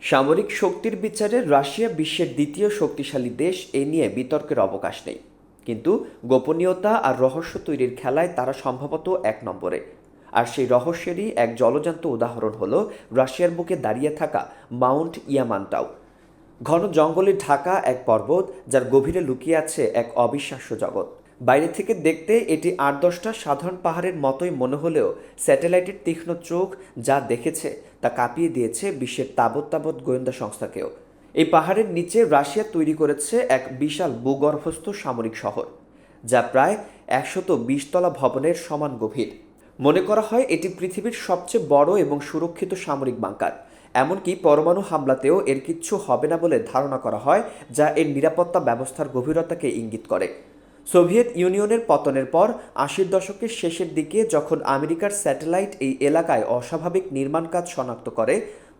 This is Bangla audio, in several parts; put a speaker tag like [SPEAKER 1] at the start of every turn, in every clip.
[SPEAKER 1] সামরিক শক্তির বিচারে রাশিয়া বিশ্বের দ্বিতীয় শক্তিশালী দেশ এ নিয়ে বিতর্কের অবকাশ নেই। কিন্তু গোপনীয়তা আর রহস্য তৈরির খেলায় তারা সম্ভবত এক নম্বরে। আর সেই রহস্যেরই এক জলজান্ত উদাহরণ হল রাশিয়ার বুকে দাঁড়িয়ে থাকা মাউন্ট ইয়ামানটাও। ঘন জঙ্গলে ঢাকা এক পর্বত যার গভীরে লুকিয়ে আছে এক অবিশ্বাস্য জগৎ। বাইরে থেকে দেখতে এটি আট দশটা সাধারণ পাহাড়ের মতোই মনে হলেও স্যাটেলাইটের তীক্ষ্ণ চোখ যা দেখেছে তা কাঁপিয়ে দিয়েছে বিশ্বের তাবৎ তাবৎ গোয়েন্দা সংস্থাকেও। এই পাহাড়ের নিচে রাশিয়া তৈরি করেছে এক বিশাল ভূগর্ভস্থ সামরিক শহর, যা প্রায় একশত বিশতলা ভবনের সমান গভীর। মনে করা হয় এটি পৃথিবীর সবচেয়ে বড় এবং সুরক্ষিত সামরিক বাংকার, এমনকি পরমাণু হামলাতেও এর কিচ্ছু হবে না বলে ধারণা করা হয়, যা এর নিরাপত্তা ব্যবস্থার গভীরতাকে ইঙ্গিত করে। সোভিয়েত ইউনিয়নের পতনের পর আশির দশকের শেষের দিকে যখন আমেরিকার স্যাটেলাইট এই এলাকায় অস্বাভাবিক নির্মাণ কাজ শনাক্ত করে,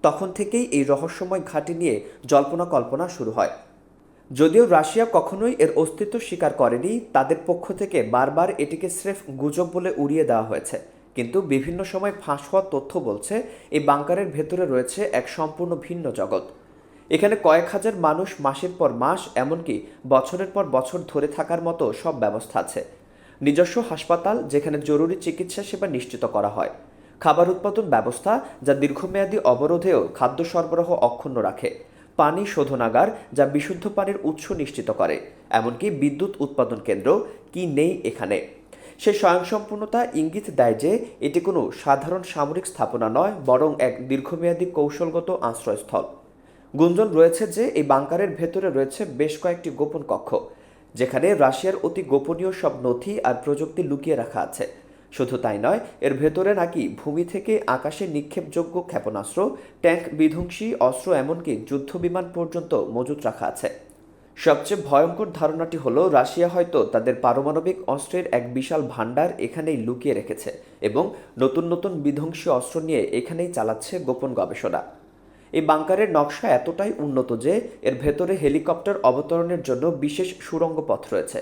[SPEAKER 1] তখন থেকেই এই রহস্যময় ঘাঁটি নিয়ে জল্পনা কল্পনা শুরু হয়। যদিও রাশিয়া কখনোই এর অস্তিত্ব স্বীকার করেনি, তাদের পক্ষ থেকে বারবার এটিকে স্রেফ গুজব বলে উড়িয়ে দেওয়া হয়েছে। কিন্তু বিভিন্ন সময় ফাঁস হওয়া তথ্য বলছে, এই বাংকারের ভেতরে রয়েছে এক সম্পূর্ণ ভিন্ন জগৎ। এখানে কয়েক হাজার মানুষ মাসের পর মাস, এমনকি বছরের পর বছর ধরে থাকার মতো সব ব্যবস্থা আছে। নিজস্ব হাসপাতাল যেখানে জরুরি চিকিৎসা সেবা নিশ্চিত করা হয়। খাবার উৎপাদন ব্যবস্থা যা দীর্ঘমেয়াদী অবরোধেও খাদ্য সরবরাহ অক্ষুণ্ণ রাখে। পানি শোধনাগার যা বিশুদ্ধ পানির উৎস নিশ্চিত করে, এমনকি বিদ্যুৎ উৎপাদন কেন্দ্র কি নেই এখানে? সে স্বয়ংসম্পূর্ণতা ইঙ্গিত দেয় যে এটি কোনো সাধারণ সামরিক স্থাপনা নয়, বরং এক দীর্ঘমেয়াদী কৌশলগত আশ্রয়স্থল। গুঞ্জন রয়েছে যে এই বাংকারের ভেতরে রয়েছে বেশ কয়েকটি গোপন কক্ষ, যেখানে রাশিয়ার অতি গোপনীয় সব নথি আর প্রযুক্তি লুকিয়ে রাখা আছে। শুধু তাই নয়, এর ভেতরে নাকি ভূমি থেকে আকাশে নিক্ষেপযোগ্য ক্ষেপণাস্ত্র, ট্যাঙ্ক বিধ্বংসী অস্ত্র এমনকি যুদ্ধ বিমান পর্যন্ত মজুত রাখা আছে। সবচেয়ে ভয়ঙ্কর ধারণাটি হলো, রাশিয়া হয়তো তাদের পারমাণবিক অস্ত্রের এক বিশাল ভাণ্ডার এখানেই লুকিয়ে রেখেছে এবং নতুন নতুন বিধ্বংসী অস্ত্র নিয়ে এখানেই চালাচ্ছে গোপন গবেষণা। এই বাংকারের নকশা এতটাই উন্নত যে এর ভেতরে হেলিকপ্টার অবতরণের জন্য বিশেষ সুড়ঙ্গ পথ রয়েছে।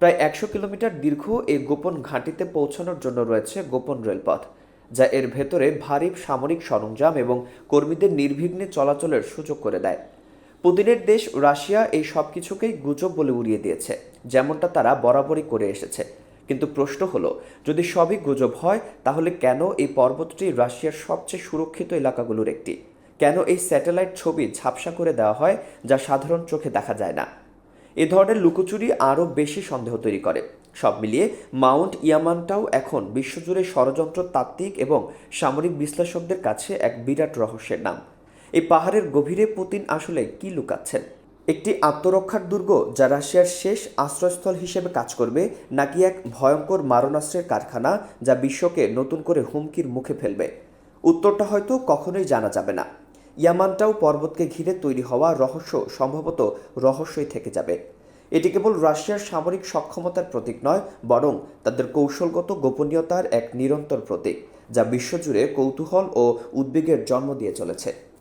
[SPEAKER 1] প্রায় একশো কিলোমিটার দীর্ঘ এই গোপন ঘাঁটিতে পৌঁছানোর জন্য রয়েছে গোপন রেলপথ, যা এর ভেতরে ভারী সামরিক সরঞ্জাম এবং কর্মীদের নির্বিঘ্নে চলাচলের সুযোগ করে দেয়। পুতিনের দেশ রাশিয়া এই সব কিছুকেই গুজব বলে উড়িয়ে দিয়েছে, যেমনটা তারা বরাবরই করে এসেছে। কিন্তু প্রশ্ন হলো, যদি সবই গুজব হয়, তাহলে কেন এই পর্বতটি রাশিয়ার সবচেয়ে সুরক্ষিত এলাকাগুলোর একটি? কেন এই স্যাটেলাইট ছবি ঝাপসা করে দেওয়া হয় যা সাধারণ চোখে দেখা যায় না? এ ধরনের লুকোচুরি আরও বেশি সন্দেহ তৈরি করে। সব মিলিয়ে মাউন্ট ইয়ামানটাও এখন বিশ্বজুড়ে ষড়যন্ত্র তাত্ত্বিক এবং সামরিক বিশ্লেষকদের কাছে এক বিরাট রহস্যের নাম। এই পাহাড়ের গভীরে পুতিন আসলে কি লুকাচ্ছেন? একটি আত্মরক্ষার দুর্গ যা রাশিয়ার শেষ আশ্রয়স্থল হিসেবে কাজ করবে, নাকি এক ভয়ঙ্কর মারণাস্ত্রের কারখানা যা বিশ্বকে নতুন করে হুমকির মুখে ফেলবে? উত্তরটা হয়তো কখনোই জানা যাবে না। ইয়ামানটাও পর্বতকে ঘিরে তৈরি হওয়া রহস্য সম্ভবত রহস্যই থেকে যাবে। এটি কেবল রাশিয়ার সামরিক সক্ষমতার প্রতীক নয়, বরং তাদের কৌশলগত গোপনীয়তার এক নিরন্তর প্রতীক, যা বিশ্বজুড়ে কৌতূহল ও উদ্বেগের জন্ম দিয়ে চলেছে।